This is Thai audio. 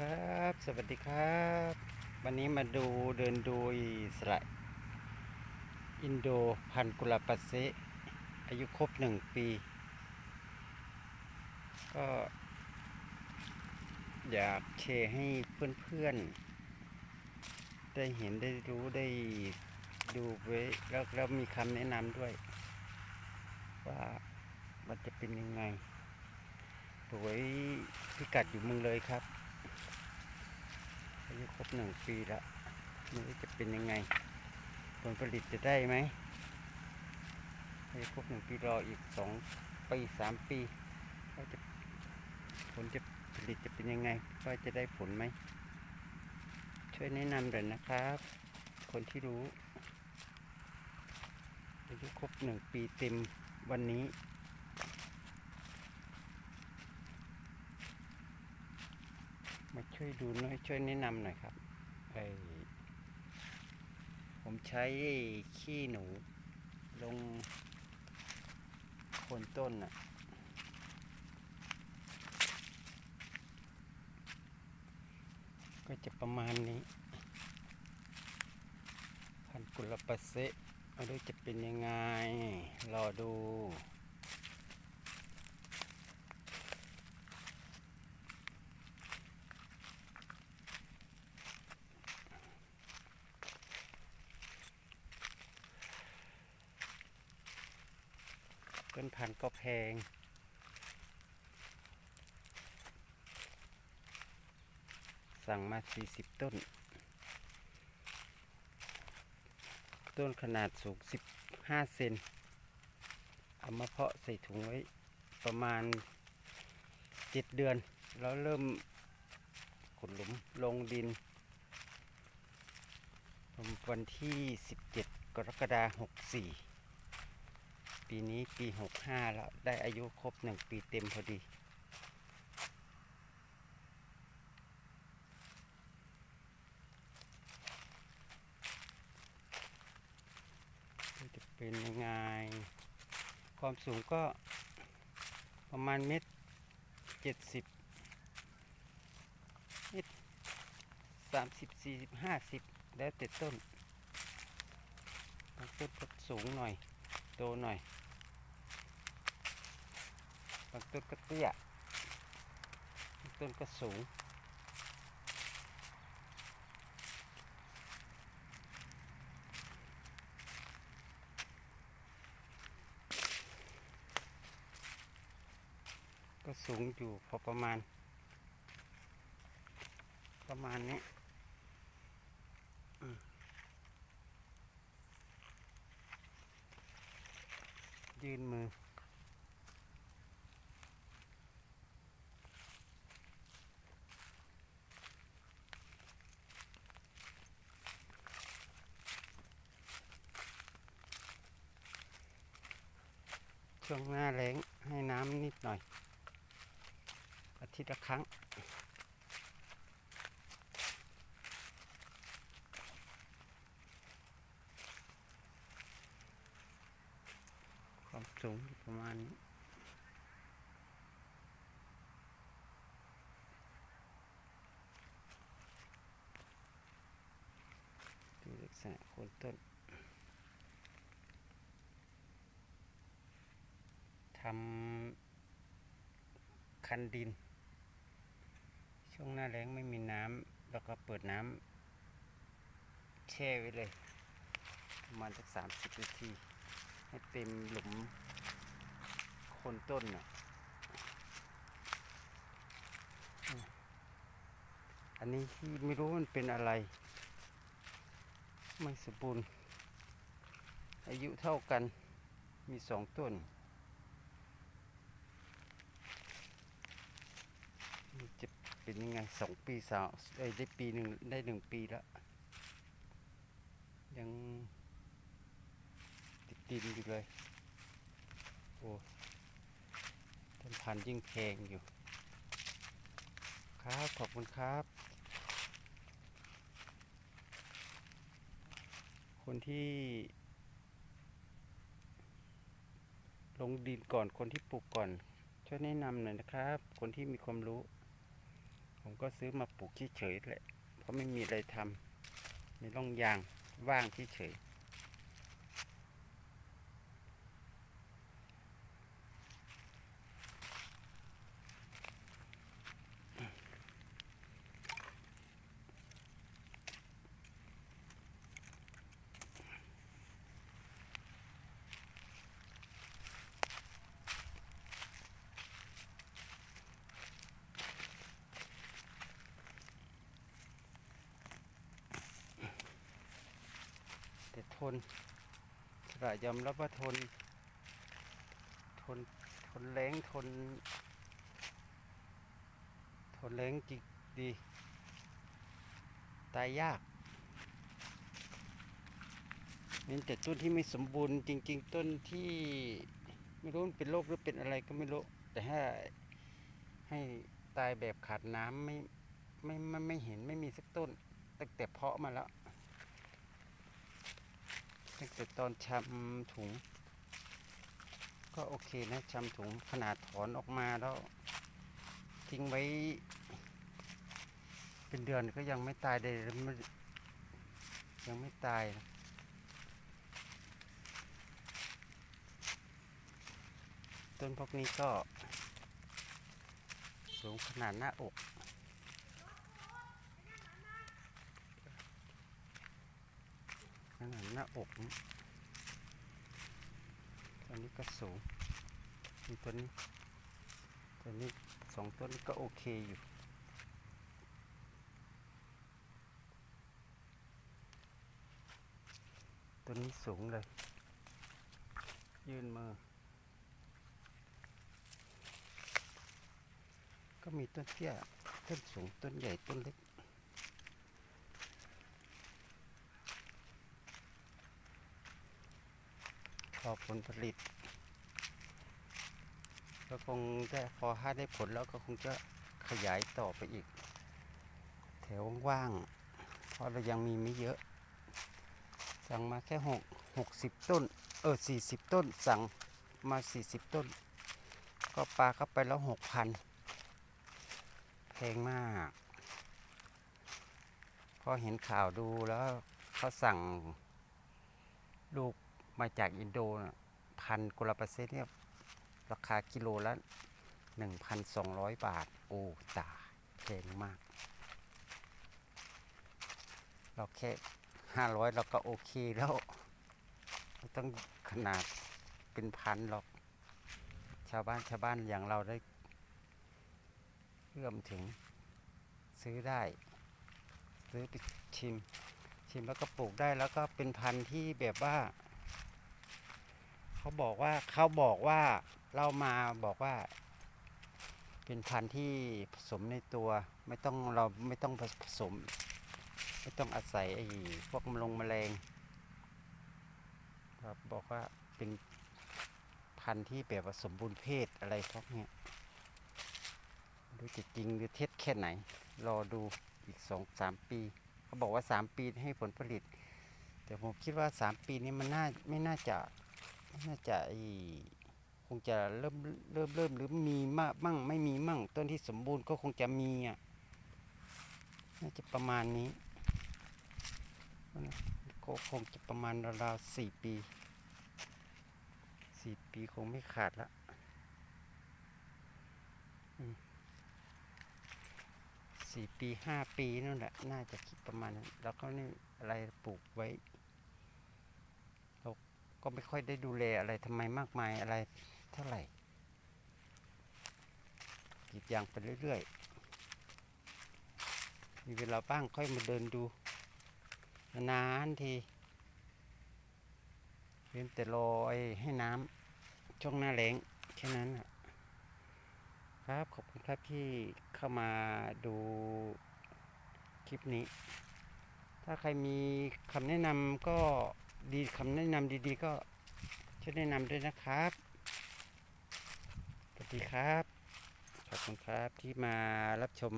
ครับ สวัสดีครับ วันนี้มาดูเดินดูสละอินโดพันกุลาปัสเซอายุครบหนึ่งปี ก็ อยากแชร์ให้เพื่อนๆ ได้เห็นได้รู้ได้ดูไว้แล้วแล้วมีคำแนะนำด้วย ว่ามันจะเป็นยังไงสวยพิกัดอยู่เมืองเลยครับ อายุครบหนึ่งปีแล้วไม่รู้จะเป็นยังไง ผลผลิตจะได้ไหมอายุครบหนึ่งปีรออีกสองปีสามปีว่าจะผลจะผลิตจะเป็นยังไงว่าจะได้ผลไหม ช่วยแนะนำหน่อยนะครับ คนที่รู้อายุครบหนึ่งปีเต็มวันนี้ มา ช่วยดูหน่อยช่วยแนะนำหน่อยครับไอผมใช้ขี้หนู ลงโคนต้นน่ะ ก็จะประมาณนี้ พันกุลปะเซะไม่รู้จะเป็นยังไง รอดู ต้นพันธุ์ก็แพง สั่งมา 40 ต้น ต้นขนาดสูง 15 เซน เอามาเพาะใส่ถุงไว้ประมาณ 7 เดือน แล้วเริ่มขุดหลุมลงดิน วันที่ 17 กรกฎาคม64 ปีนี้ปี65แล้ว ได้อายุครบ1ปีเต็มพอดี จะเป็นยังไง ความสูงก็ประมาณเมตรเจ็ดสิบเมตรสามสิบสี่สิบห้าสิบแล้วแต่ต้นต้นก็สูงหน่อย โตหน่อย บางต้นก็เตี้ยบางต้นก็สูง ก็สูงอยู่พอประมาณ ประมาณนี้ยืนมือ ช่วงหน้าแล้งให้น้ำนิดหน่อย อาทิตย์ละครั้ง ความสูงประมาณนี้ดูลักษณะโคนต้น ทำคันดิน ช่วงหน้าแล้งไม่มีน้ำแล้วก็เปิดน้ำแช่ไว้เลย ประมาณสักสามสิบนาที ให้เต็มหลุมโคนต้นน่ะอันนี้ที่ไม่รู้มันเป็นอะไร ไม่สมบูรณ์อายุเท่ากันมีสองต้นจะ เป็นยังไงสองปีสาวได้ปีหนึ่งได้หนึ่งปีแล้วยังติดดินอยู่เลย โอ้ต้นพันธุ์ยิ่งแพงอยู่ ครับ ขอบคุณครับ คนที่ ลงดินก่อนคนที่ปลูกก่อน ช่วยแนะนำหน่อยนะครับ คนที่มีความรู้ ผมก็ซื้อมาปลูกเฉยๆแหละ เพราะไม่มีอะไรทำมีร่องยางว่างเฉยๆ นสระยอมรับว่าทน ทน ทนแรงทน ทนแรงจริงดี ตายยากมีแต่ต้นที่ไม่สมบูรณ์จริง ๆ ต้นที่ไม่รู้เป็นโรคหรือเป็นอะไรก็ไม่รู้ แต่ให้ให้ตายแบบขาดน้ำไม่ไม่ไม่ไม่เห็นไม่มีสักต้นตั้งแต่เพาะมาแล้ว ตั้งแต่ตอนชำถุง ก็โอเคนะชำถุงขนาดถอนออกมาแล้ว ทิ้งไว้ เป็นเดือนก็ยังไม่ตายเลยไม่ยังไม่ตายนะต้นพวกนี้ก็สูงขนาดหน้าอก ขนาดหน้าอกนี่ตัวนี้ก็สูงมีตัวนี้ตัวนี้สองต้นนี้ก็โอเคอยู่ตัวนี้สูงเลย ยื่นมือ ก็มีต้นเตี้ยต้นสูงต้นใหญ่ต้นเล็ก พอผลผลิต ก็คงได้พอถ้าได้ผลแล้วก็คงจะขยายต่อไปอีก แถวว่างๆเพราะเรายังมีไม่เยอะ สั่งมาแค่หกหกสิบต้น เออสี่สิบต้น สั่งมาสี่สิบต้น ก็ปลาเข้าไปแล้วหกพันแพงมาก พอเห็นข่าวดูแล้วเขาสั่งลูก มาจากอินโดนะพันกุลาปเซนเนี่ยราคากิโลละหนึ่งพันสองร้อยบาท โอ้ตาแพงมาก เราแค่ห้าร้อยเราก็โอเคแล้วไม่ต้องขนาดเป็นพันหรอก ชาวบ้านชาวบ้านอย่างเราได้เอื้อมถึงซื้อได้ ซื้อไปชิม ชิมแล้วก็ปลูกได้แล้วก็เป็นพันธุ์ที่แบบว่า เขาบอกว่าเขาบอกว่าเรามาบอกว่า เป็นพันธุ์ที่ผสมในตัว ไม่ต้องเราไม่ต้องผสม ไม่ต้องอาศัยไอ้พวกมลงแมลงครับบอกว่าเป็นพันธุ์ที่แบบสมบูรณ์เพศอะไรพวกเนี้ยไม่รู้จะจริงหรือเท็จแค่ไหน รอดูอีกสองสามปีเขาบอกว่าสามปีให้ผลผลิต แต่ผมคิดว่าสามปีนี้มันน่าไม่น่าจะ น่าจะคงจะเริ่มเริ่มเริ่มหรือมีมากมั่งไม่มีมั่ง ต้นที่สมบูรณ์ก็คงจะมีอะน่าจะประมาณนี้ก็คงจะประมาณราวๆสี่ปีสี่ปีคงไม่ขาดละสี่ปีห้าปีนั่นแหละ น่าจะคิดประมาณนั้น แล้วก็นี่อะไรปลูกไว้ ก็ไม่ค่อยได้ดูแลอะไรทำไมมากมายอะไรเท่าไหร่กรีดยางไปเรื่อยๆ มีเวลาบ้างค่อยมาเดินดู นานทีเว้นแต่รอให้น้ำช่วงหน้าแล้งแค่นั้นครับขอบคุณครับที่เข้ามาดูคลิปนี้ ถ้าใครมีคำแนะนำก็ ดีคำแนะนำดีๆ ก็ช่วยแนะนำด้วยนะครับสวัสดีครับขอบคุณครับที่มารับชม